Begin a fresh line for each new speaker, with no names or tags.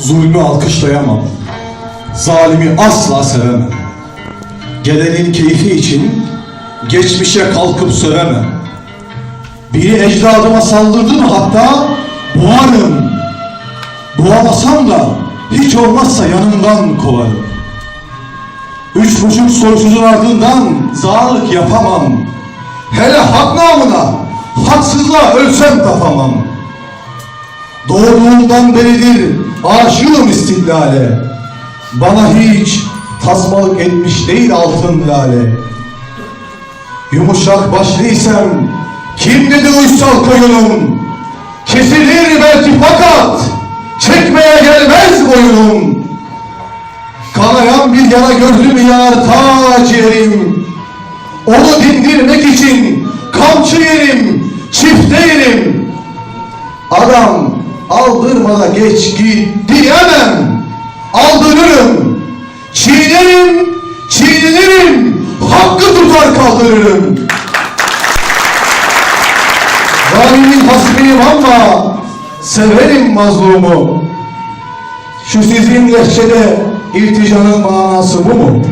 Zulmü alkışlayamam. Zalimi asla sevemem. Gelenin keyfi için geçmişe kalkıp sövemem. Biri ecdadıma saldırdı mı hatta boğarım. Boğamasam da hiç olmazsa yanımdan kovarım. Üç buçuk soysuzun ardından zağlık yapamam. Hele hak namına haksızlığa ölsem tapamam. Doğduğumdan beridir aşığım istiklale. Bana hiç tasmalık etmiş değil altın lale. Yumuşak başlıysam kim dedi uysal koyunum? Kesilir belki fakat çekmeye gelmez boyunum. Kanayan bir yara gördüm yanar ta ciğerim. Onu dindirmek için kamçı yerim, çifte yerim. Adam aldırmada geç git diyemem. Aldırırım. Çiğnerim, çiğnenirim. Hakkı tutar kaldırırım. Zalimin hasbiyim ama severim mazlumu. Şu sizin lehçede ilticanın manası bu mu?